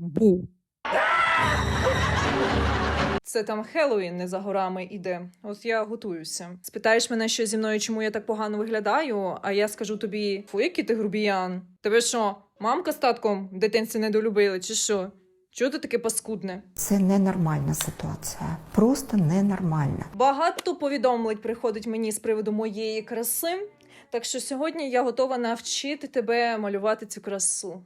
Бу. Це там Хеллоуін не за горами іде. От я готуюся. Спитаєш мене, що зі мною, чому я так погано виглядаю, а я скажу тобі: фу, який ти грубіян. Тебе що, мамка з татком в дитинці недолюбили, чи що? Чого ти таке паскудне? Це ненормальна ситуація, просто ненормальна. Багато повідомлень приходить мені з приводу моєї краси. Так що сьогодні я готова навчити тебе малювати цю красу.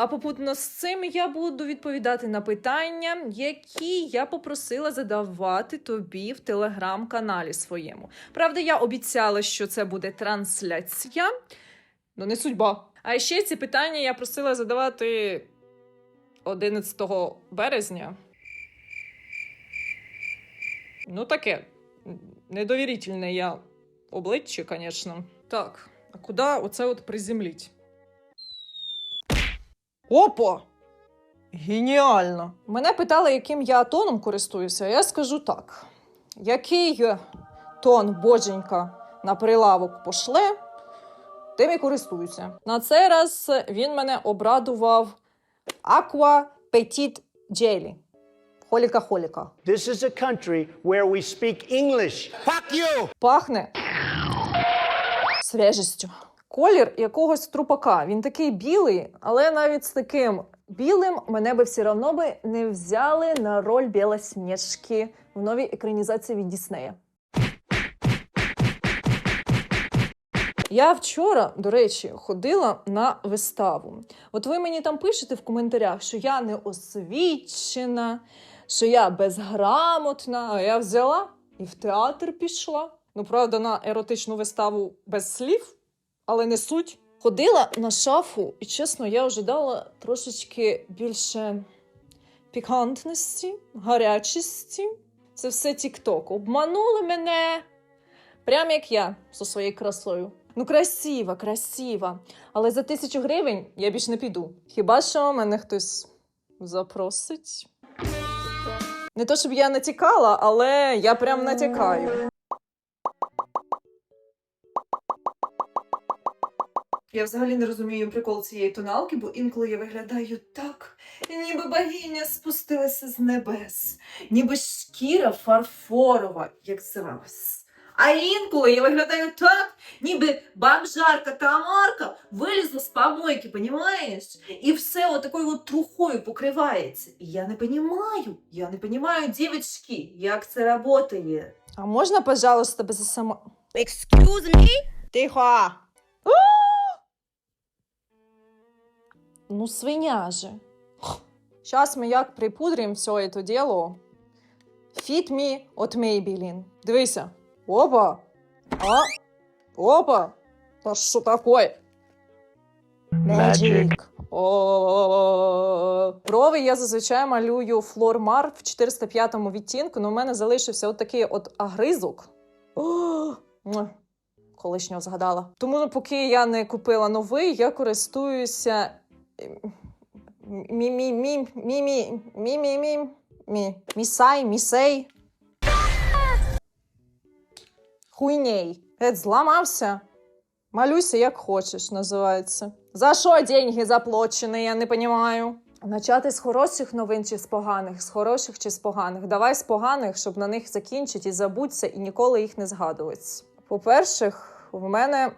А попутно з цим я буду відповідати на питання, які я попросила задавати тобі в телеграм-каналі своєму. Правда, я обіцяла, що це буде трансляція, ну не судьба. А ще ці питання я просила задавати 11 березня. Ну, таке. Недовірительне я обличчя, звісно. Так, а куди оце от приземліть? Опа! Геніально! Мене питали, яким я тоном користуюся. Я скажу так: який тон боженька на прилавок пошле, тим і користуюся. На цей раз він мене обрадував Aqua Petit Jelly. Холіка-холіка. This is a country where we speak English. Fuck you! Пахне свіжістю. Колір якогось трупака. Він такий білий, але навіть з таким білим мене би все одно би не взяли на роль Білосніжки в новій екранізації від Діснея. Я вчора, до речі, ходила на виставу. От ви мені там пишете в коментарях, що я не освічена, що я безграмотна, а я взяла і в театр пішла. Ну, правда, на еротичну виставу без слів, але не суть. Ходила на шафу, і чесно, я ожидала трошечки більше пікантності, гарячості. Це все тік-ток. Обманули мене. Прям як я зі своєю красою. Ну, красива, красива. Але за тисячу гривень я більш не піду. Хіба що мене хтось запросить? Не то, щоб я натякала, але я прям натякаю. Я взагалі не розумію прикол цієї тоналки, бо інколи я виглядаю так, ніби богиня спустилася з небес, ніби шкіра фарфорова, як зараз. А інколи я виглядаю так, ніби бомжарка Тамарка вилізла з помойки, понімаєш? І все отакою от трухою покривається. І я не понімаю, я не понімаю, дівчатки, як це працює. А можна, пожалуйста, без сама... Excuse me? Тихо! Ну, свиня же. Сейчас ми як припудрим все это дело. Fit me от Maybelline. Дивися. Опа! А? Опа! Та що таке? Magic. О, Брови я зазвичай малюю Флормар в 405 відтінку, але в мене залишився от такий от агризок. О, Колишнього згадала. Тому ну, поки я не купила новий, я користуюся мі-мі-мі, мі-мі, мі-мі-мі, мі. Місай, місей. Хуйней. Геть зламався. Малюйся як хочеш, називається. За що деньги заплачені, я не розумію. Начати з хороших новин чи з поганих, з хороших чи з поганих. Давай з поганих, щоб на них закінчити і забудься, і ніколи їх не згадувати. По-перше, в мене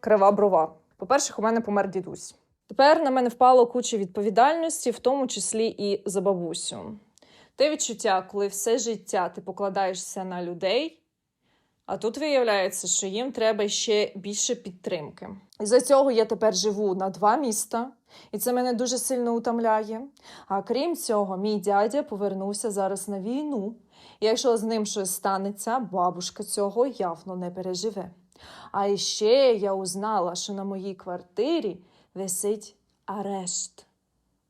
крива брова. По-перше, у мене помер дідусь. Тепер на мене впало куча відповідальності, в тому числі і за бабусю. Те відчуття, коли все життя ти покладаєшся на людей, а тут виявляється, що їм треба ще більше підтримки. І за цього я тепер живу на два міста, і це мене дуже сильно утомляє. А крім цього, мій дядя повернувся зараз на війну. І якщо з ним щось станеться, бабушка цього явно не переживе. А ще я узнала, що на моїй квартирі висить арешт.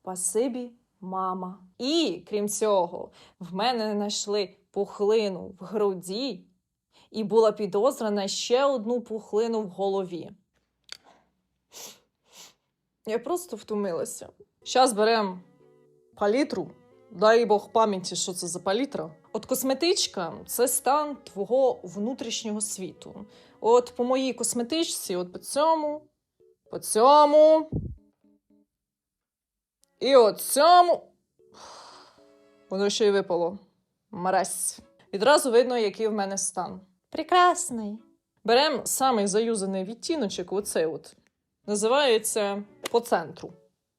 Пасибі, мама. І крім цього, в мене знайшли пухлину в груді і була підозра на ще одну пухлину в голові. Я просто втомилася. Зараз беремо палітру. Дай Бог пам'яті, що це за палітра. От косметичка це стан твого внутрішнього світу. От по моїй косметичці, от по цьому, по цьому, І от цьому воно ще й випало. Мразь. Відразу видно, який в мене стан. Прекрасний. Беремо самий заюзаний відтіночок, оцей от. Називається по центру.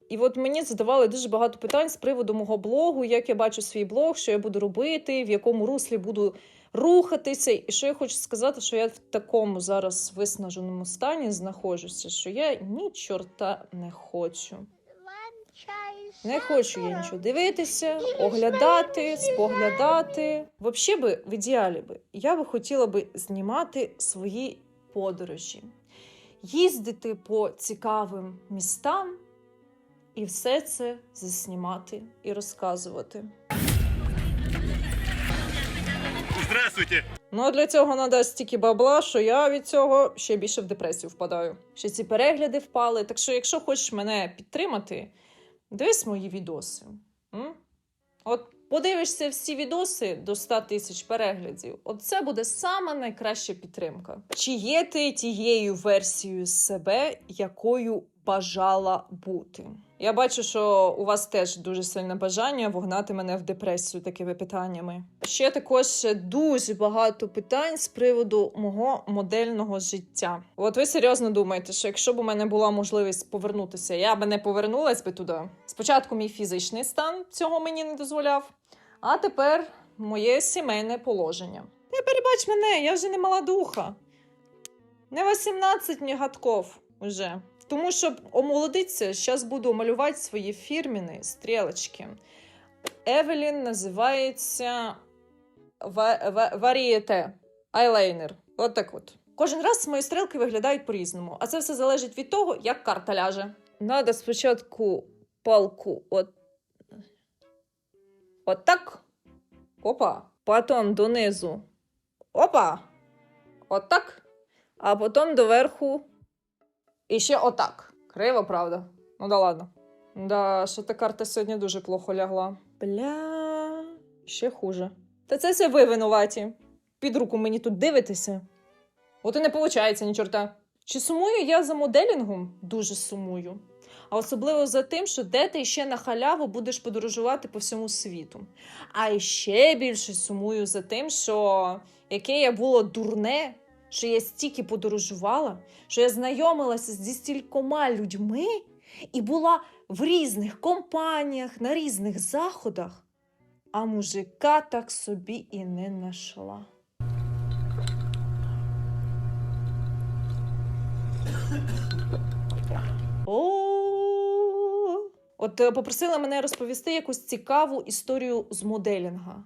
І от мені задавали дуже багато питань з приводу мого блогу, як я бачу свій блог, що я буду робити, в якому руслі буду рухатися. І що я хочу сказати, що я в такому зараз виснаженому стані знаходжуся, що я ні чорта не хочу. Не хочу я нічого дивитися, оглядати, споглядати. Взагалі би, в ідеалі би, я би хотіла би знімати свої подорожі, їздити по цікавим містам і все це заснімати і розказувати. Здравствуйте! Ну а для цього треба стільки бабла, що я від цього ще більше в депресію впадаю. Ще ці перегляди впали. Так що, якщо хочеш мене підтримати, дивись мої відоси. М? От подивишся всі відоси до 100 тисяч переглядів. От це буде сама найкраща підтримка. Чи є ти тією версією себе, якою бажала бути? Я бачу, що у вас теж дуже сильне бажання вогнати мене в депресію такими питаннями. Ще також дуже багато питань з приводу мого модельного життя. От ви серйозно думаєте, що якщо б у мене була можливість повернутися, я би не повернулась би туди. Спочатку мій фізичний стан цього мені не дозволяв, а тепер моє сімейне положення. Ти перебач мене, я вже не мала духа. Не 18 мені гадков уже. Тому щоб омолодитися, зараз буду малювати свої фірміни стрілочки. Евелін називається ва- ва- варієте айлайнер. От так от. Кожен раз мої стрілки виглядають по-різному, а це все залежить від того, як карта ляже. Надо спочатку палку от, от так. Опа. Потім донизу. Опа. От так. А потім доверху і ще отак. Криво, правда? Ну да ладно. Да, що та карта сьогодні дуже плохо лягла. Бля, ще хуже. Та це все ви винуваті. Під руку мені тут дивитеся. От і не виходить ні чорта. Чи сумую я за моделінгом? Дуже сумую. А особливо за тим, що де ти ще на халяву будеш подорожувати по всьому світу. А ще більше сумую за тим, що яке я було дурне, що я стільки подорожувала, що я знайомилася зі стількома людьми і була в різних компаніях, на різних заходах, а мужика так собі і не знайшла. От е, попросила мене розповісти якусь цікаву історію з моделінга.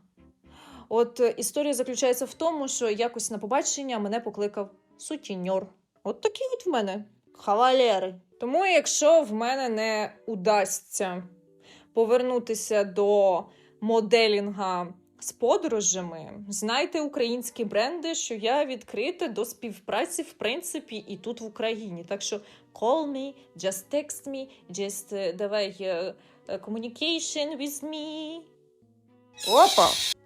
От е, історія заключається в тому, що якось на побачення мене покликав сутіньор. От такі от в мене хавалери. Тому, якщо в мене не удасться повернутися до моделінга з подорожами, знайте українські бренди, що я відкрита до співпраці, в принципі, і тут в Україні. Так що call me, just text me, just е, давай е, communication with me. Опа!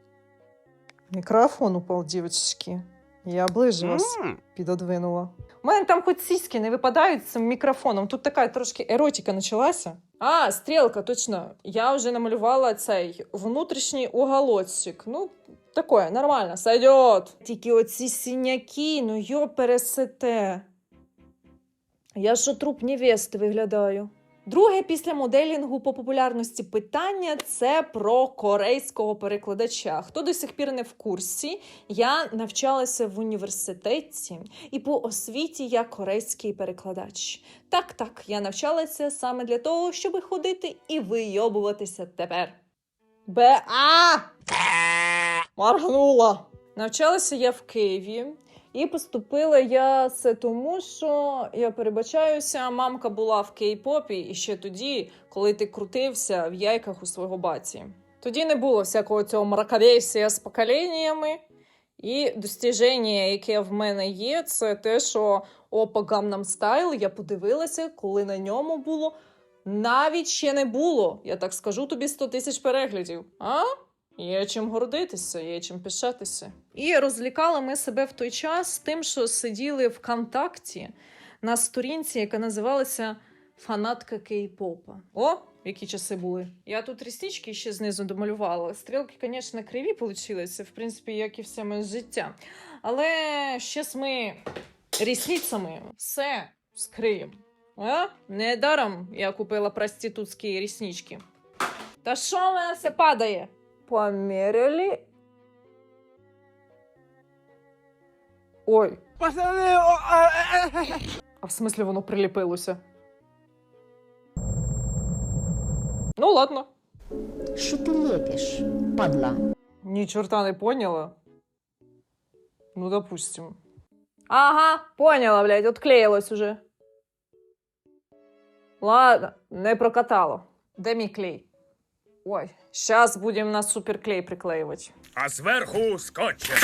Мікрофон упав, дівчатки. Я ближче вас підодвинула. У мене там хоч сіськи не випадають з цим мікрофоном. Тут така трошки еротика почалася. А, стрілка, точно. Я вже намалювала цей внутрішній уголочок. Ну, таке, нормально, сойдет. Тільки оці синяки, ну йо пересете. Я що труп невести виглядаю. Друге після моделінгу по популярності питання це про корейського перекладача. Хто до сих пір не в курсі, я навчалася в університеті і по освіті я корейський перекладач. Так, так, я навчалася саме для того, щоб ходити і вийобуватися тепер. Б. Маргнула. Навчалася я в Києві. І поступила я це тому, що я перебачаюся, мамка була в кей-попі і ще тоді, коли ти крутився в яйках у свого баті. Тоді не було всякого цього мракобесія з поколіннями. І достіження, яке в мене є, це те, що Опа Gangnam Style я подивилася, коли на ньому було навіть ще не було. Я так скажу тобі 100 тисяч переглядів. А? Є чим гордитися, є чим пишатися. І розлікали ми себе в той час тим, що сиділи ВКонтакті на сторінці, яка називалася фанатка кей-попа. О, які часи були. Я тут ріснички ще знизу домалювала. Стрілки, звісно, криві получилися, в принципі, як і все моє життя. Але щас ми рісницями все скриємо. А? Недаром я купила проститутські ріснички. Та що в мене все падає? Поміряли. Ой. А в смислі воно приліпилося? Ну, ладно. Що ти лепиш, падла? Ні чорта не поняла. Ну, допустим. Ага, поняла, блядь, отклеїлось уже. Ладно, не прокатало. Де мій клей? Ой, зараз будемо на суперклей приклеювати. А зверху скотчем.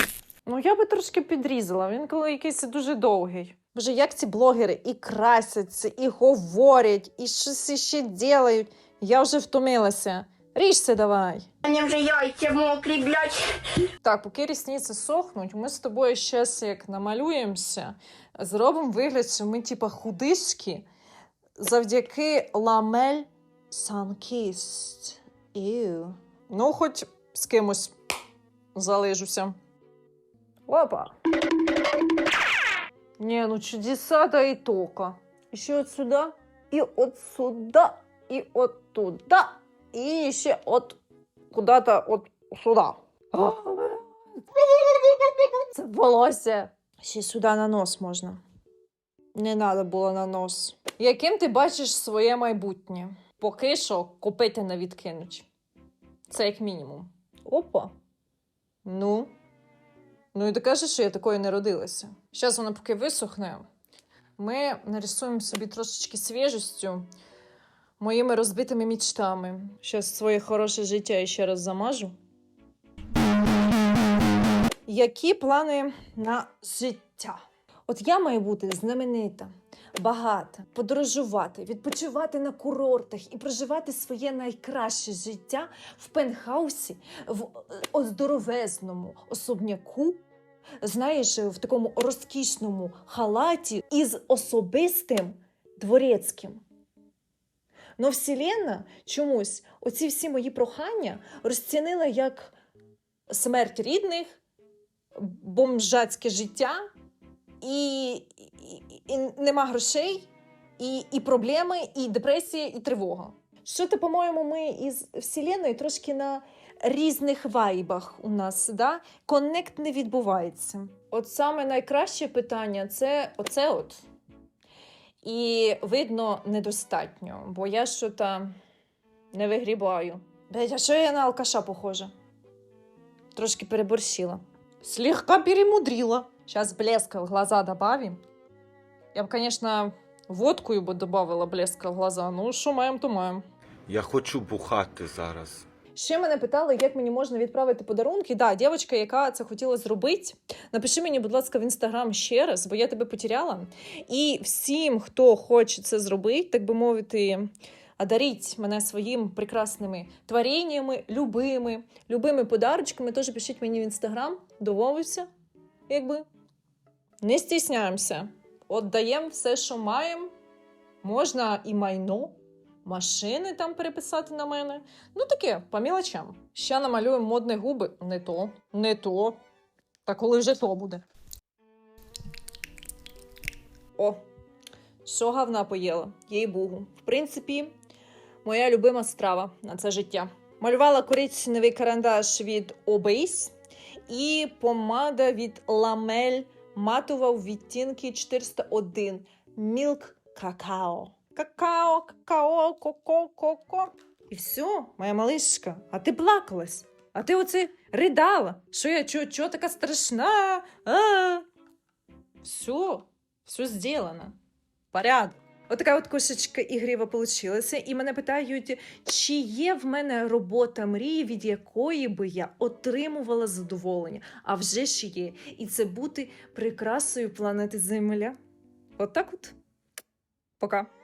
Ну, я би трошки підрізала. Він коли якийсь дуже довгий. Боже, як ці блогери і красяться, і говорять, і щось іще ділають. Я вже втомилася. Ріжся давай. Мені вже яйця мокрі, блядь. Так, поки рісниці сохнуть, ми з тобою щас як намалюємося, зробимо вигляд, що ми типа худишки завдяки ламель Sunkissed. Ew. Ну, хоч з кимось залижуся. Опа. Не, ну чудеса да и только. Еще от сюда, и от сюда, и от туда, и еще от куда-то от сюда. Це волосся. Ще сюди на нос можна. Не треба було на нос. Яким ти бачиш своє майбутнє? Поки що купити не відкинуть. Це як мінімум. Опа. Ну. Ну і кажеш, що я такою не родилася. Зараз воно поки висохне. Ми нарисуємо собі трошечки свіжістю моїми розбитими мічтами. Зараз своє хороше життя ще раз замажу. Які плани на життя? От я маю бути знаменита, багата, подорожувати, відпочивати на курортах і проживати своє найкраще життя в пентхаусі, в е, оздоровезному особняку. Знаєш, в такому розкішному халаті із особистим дворецьким. Но Вселенна чомусь оці всі мої прохання розцінила як смерть рідних, бомжацьке життя, і, і, і нема грошей, і, і проблеми, і депресія, і тривога. Що то, по-моєму, ми із Вселенною трошки на різних вайбах у нас, да? коннект не відбувається. От саме найкраще питання це оце от. І видно недостатньо, бо я що то не вигрібаю. Блять, а що я на алкаша похожа? Трошки переборщила. Слегка перемудрила. Сейчас блеска в глаза добавим. Я б, конечно, водкою би добавила блеска в глаза. Ну, що маємо, то маємо. Я хочу бухати зараз. Ще мене питали, як мені можна відправити подарунки. Да, дівчинка, яка це хотіла зробити. Напиши мені, будь ласка, в інстаграм ще раз, бо я тебе потеряла. І всім, хто хоче це зробити, так би мовити, одаріть мене своїм прекрасними творіннями, любими, любими подарочками. Теж пишіть мені в інстаграм, домовився, якби. Не стісняємося. Отдаємо все, що маємо. Можна і майно, машини там переписати на мене. Ну таке, по мілочам. Ще намалюємо модні губи. Не то, не то. Та коли вже то буде. О, що гавна поїла, їй богу. В принципі, моя любима страва на це життя. Малювала коричневий карандаш від Obase і помада від Ламель матова у відтінки 401 Milk Какао. Какао, какао, коко, коко. І все, моя малишка, а ти плакалась. А ти оце ридала. Що я чого, чо така страшна? А? Все, все зроблено. Порядок. Отака от кошечка ігріва получилася, і мене питають, чи є в мене робота мрії, від якої би я отримувала задоволення. А вже ж є. І це бути прикрасою планети Земля. Отак от. Пока.